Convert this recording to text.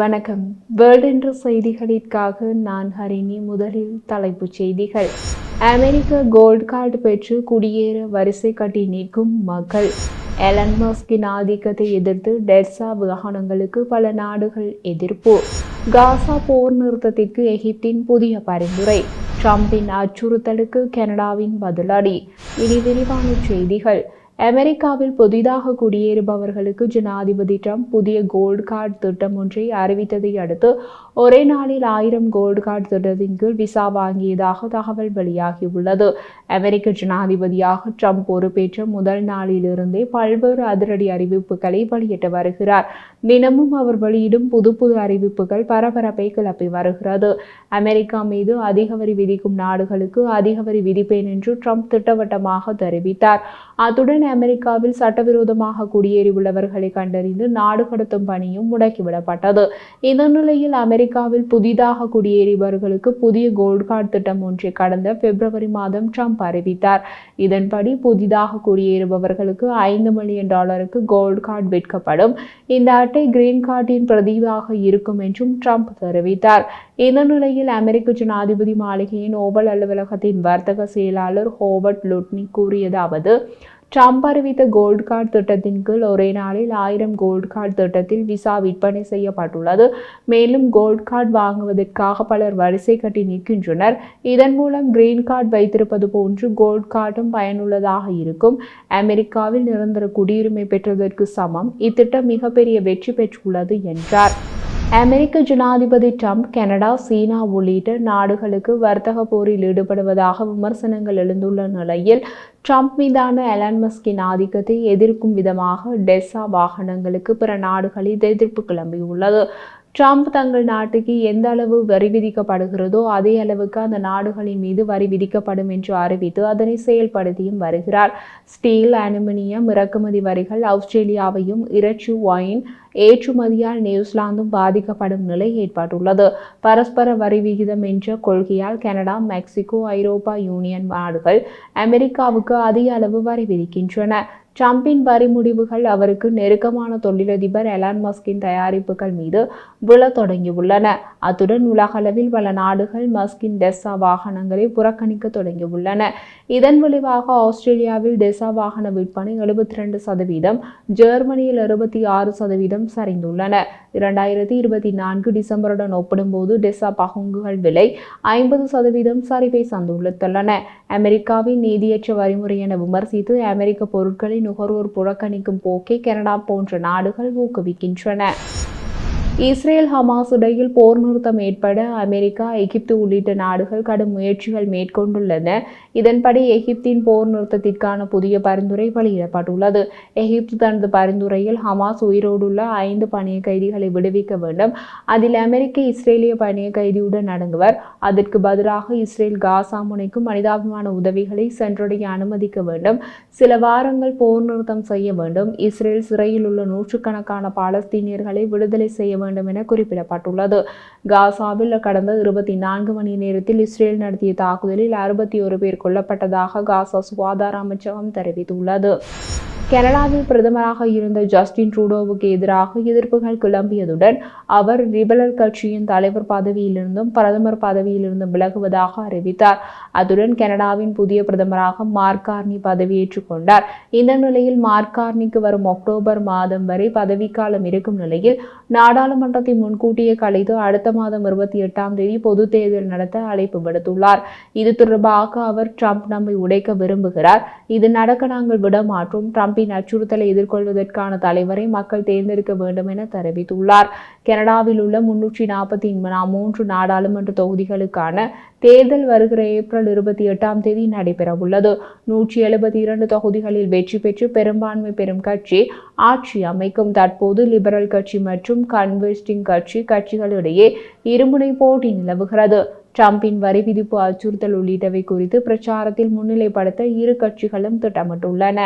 வணக்கம். வேர்ல்ட் என்ற செய்திகளிற்காக நான் ஹரிணி முதலில் தலைப்புச் செய்திகள். அமெரிக்க கோல்ட் கார்டு பெற்று குடியேற வரிசை கட்டி நிற்கும் மக்கள். எலன் மஸ்கின் ஆதிக்கத்தை எதிர்த்து டெர்சா வாகனங்களுக்கு பல நாடுகள் எதிர்ப்பு. காசா போர் நிறுத்தத்திற்கு எகிப்தின் புதிய பரிந்துரை. ட்ரம்பின் அச்சுறுத்தலுக்கு கனடாவின் பதிலடி. இனி விரிவான செய்திகள். அமெரிக்காவில் புதிதாக குடியேறுபவர்களுக்கு ஜனாதிபதி ட்ரம்ப் புதிய கோல்டு கார்டு திட்டம் ஒன்றை அறிவித்ததை அடுத்து ஒரே நாளில் ஆயிரம் கோல்டு கார்டு திட்டத்தின் கீழ் விசா வாங்கியதாக தகவல் வெளியாகியுள்ளது. அமெரிக்க ஜனாதிபதியாக ட்ரம்ப் பொறுப்பேற்ற முதல் நாளிலிருந்தே பல்வேறு அதிரடி அறிவிப்புகளை வெளியிட்டு வருகிறார். தினமும் அவர் வெளியிடும் புது புது அறிவிப்புகள் பரபரப்பை கிளப்பி வருகிறது. அமெரிக்கா மீது அதிக வரி விதிக்கும் நாடுகளுக்கு அதிக வரி விதிப்பேன் என்று ட்ரம்ப் திட்டவட்டமாக தெரிவித்தார். அத்துடன் அமெரிக்காவில் சட்டவிரோதமாக குடியேறியுள்ளவர்களை கண்டறிந்து நாடு கடத்தும் பணியும் முடக்கிவிடப்பட்டது. இந்த நிலையில் அமெரிக்காவில் புதிதாக குடியேறியவர்களுக்கு புதிய கோல்ட் கார்டு திட்டம் ஒன்றை கடந்த பிப்ரவரி மாதம் ட்ரம்ப் அறிவித்தார். இதன்படி புதிதாக குடியேறுபவர்களுக்கு ஐந்து மில்லியன் டாலருக்கு கோல்டு கார்டு விற்கப்படும். இந்த அட்டை கிரீன் கார்டின் பிரதிவாக இருக்கும் என்றும் ட்ரம்ப் தெரிவித்தார். இந்த நிலையில் அமெரிக்க ஜனாதிபதி மாளிகையின் ஓவல் அலுவலகத்தின் வர்த்தக செயலாளர் ஹோவர்ட் லுட்னி கூறியதாவது ட்ரம்ப் அறிவித்த கோல்டு கார்டு திட்டத்தின் கீழ் ஒரே நாளில் ஆயிரம் கோல்டு கார்டு திட்டத்தில் விசா விற்பனை செய்யப்பட்டுள்ளது. மேலும் கோல்டு கார்டு வாங்குவதற்காக பலர் வரிசை கட்டி நிற்கின்றனர். இதன் மூலம் கிரீன் கார்டு வைத்திருப்பது போன்று கோல்டு கார்டும் பயனுள்ளதாக இருக்கும். அமெரிக்காவில் நிரந்தர குடியுரிமை பெற்றதற்கு சமம். இத்திட்டம் மிகப்பெரிய வெற்றி பெற்றுள்ளது என்றார். அமெரிக்க ஜனாதிபதி ட்ரம்ப் கனடா சீனா உள்ளிட்ட நாடுகளுக்கு வர்த்தக போரில் ஈடுபடுவதாக விமர்சனங்கள் எழுந்துள்ள நிலையில் ட்ரம்ப் மீதான எலான் மஸ்கின் ஆதிக்கத்தை எதிர்க்கும் விதமாக டெஸ்ஸா வாகனங்களுக்கு பிற நாடுகளில் எதிர்ப்பு கிளம்பியுள்ளது. ட்ரம்ப் தங்கள் நாட்டுக்கு எந்த அளவு வரி விதிக்கப்படுகிறதோ அதே அளவுக்கு அந்த நாடுகளின் மீது வரி விதிக்கப்படும் என்று அறிவித்து அதனை செயல்படுத்தியும் வருகிறார். ஸ்டீல் அலுமினியம் இறக்குமதி வரிகள் ஆஸ்திரேலியாவையும் இறைச்சி ஒயின் ஏற்றுமதியால் நியூசிலாந்தும் பாதிக்கப்படும் நிலை ஏற்பட்டுள்ளது. பரஸ்பர வரி விகிதம் என்ற கொள்கையால் கனடா மெக்சிகோ ஐரோப்பா யூனியன் நாடுகள் அமெரிக்காவுக்கு அதிக அளவு வரி விதிக்கின்றன. ட்ரம்பின் வரி முடிவுகள் அவருக்கு நெருக்கமான தொழிலதிபர் எலான் மஸ்கின் தயாரிப்புகள் மீது விழத் தொடங்கியுள்ளன. அத்துடன் உலகளவில் பல நாடுகள் மஸ்கின் டெஸ்ஸா வாகனங்களை புறக்கணிக்க தொடங்கியுள்ளன. இதன் விளைவாக ஆஸ்திரேலியாவில் டெஸ்ஸா வாகன விற்பனை எழுபத்தி ரெண்டு சதவீதம் ஜெர்மனியில் அறுபத்தி ஆறு சதவீதம் சரிந்துள்ளன. இரண்டாயிரத்தி இருபத்தி நான்கு டிசம்பருடன் ஒப்பிடும்போது டெஸ்ஸா பகுங்குகள் விலை ஐம்பது சதவீதம் சரிவை சந்துள்ளன அமெரிக்காவின் நீதியற்ற வரிமுறை என விமர்சித்து அமெரிக்க பொருட்களின் நுகர்வோர் புறக்கணிக்கும் போக்கை கனடா போன்ற நாடுகள் ஊக்குவிக்கின்றன. இஸ்ரேல் ஹமாஸ் இடையில் போர் நிறுத்தம் ஏற்பட அமெரிக்கா எகிப்து உள்ளிட்ட நாடுகள் கடும் முயற்சிகள் மேற்கொண்டுள்ளன. இதன்படி எகிப்தின் போர் நிறுத்தத்திற்கான புதிய பரிந்துரை வெளியிடப்பட்டுள்ளது. எகிப்து தனது பரிந்துரையில் ஹமாஸ் உயிரோடுள்ள ஐந்து பணிய கைதிகளை விடுவிக்க வேண்டும். அதில் அமெரிக்க இஸ்ரேலிய பணிய கைதியுடன் அடங்குவர். அதற்கு பதிலாக இஸ்ரேல் காசா முனைக்கும் மனிதாபிமான உதவிகளை சென்றடைய அனுமதிக்க வேண்டும். சில வாரங்கள் போர் நிறுத்தம் செய்ய வேண்டும். இஸ்ரேல் சிறையில் உள்ள நூற்றுக்கணக்கான பாலஸ்தீனியர்களை விடுதலை செய்ய வேண்டும் வேண்டும் என குறிப்பிடப்பட்டுள்ளது. காசாவில் கடந்த இருபத்தி நான்கு மணி நேரத்தில் இஸ்ரேல் நடத்திய தாக்குதலில் அறுபத்தி ஒரு பேர் கொல்லப்பட்டதாக காசா சுகாதார அமைச்சகம் தெரிவித்துள்ளது. கனடாவில் பிரதமராக இருந்த ஜஸ்டின் ட்ரூடோவுக்கு எதிராக எதிர்ப்புகள் கிளம்பியதுடன் அவர் லிபரல் கட்சியின் தலைவர் பதவியிலிருந்தும் பிரதமர் பதவியிலிருந்தும் விலகுவதாக அறிவித்தார். அத்துடன் கனடாவின் புதிய பிரதமராக மார்கார்னி பதவியேற்றுக் கொண்டார். இந்த நிலையில் மார்கார்னிக்கு வரும் அக்டோபர் மாதம் வரை பதவிக்காலம் இருக்கும் நிலையில் நாடாளுமன்றத்தை முன்கூட்டியே கலைத்து அடுத்த மாதம் இருபத்தி எட்டாம் தேதி பொது தேர்தல் நடத்த அழைப்பு விடுத்துள்ளார். இது தொடர்பாக அவர் ட்ரம்ப் நம்மை உடைக்க விரும்புகிறார். இது நடக்க நாங்கள் விடமாற்றோம் ட்ரம்ப் ட்ரம்பின் அச்சுறுத்தலை எதிர்கொள்வதற்கான தலைவரை மக்கள் தேர்ந்தெடுக்க வேண்டும் என தெரிவித்துள்ளார். கனடாவில் உள்ள முன்னூற்றி நாற்பத்தி மூன்று நாடாளுமன்ற தொகுதிகளுக்கான தேர்தல் வருகிற ஏப்ரல் இருபத்தி எட்டாம் தேதி நடைபெறவுள்ளது நூற்றி எழுபத்தி இரண்டு தொகுதிகளில் வெற்றி பெற்று பெரும்பான்மை பெறும் கட்சி ஆட்சி அமைக்கும். தற்போது லிபரல் கட்சி மற்றும் கன்வெஸ்டிங் கட்சி கட்சிகளிடையே இருமுனை போட்டி நிலவுகிறது. ட்ரம்பின் வரி விதிப்பு அச்சுறுத்தல் உள்ளிட்டவை குறித்து பிரச்சாரத்தில் முன்னிலைப்படுத்த இரு கட்சிகளும் திட்டமிட்டுள்ளன.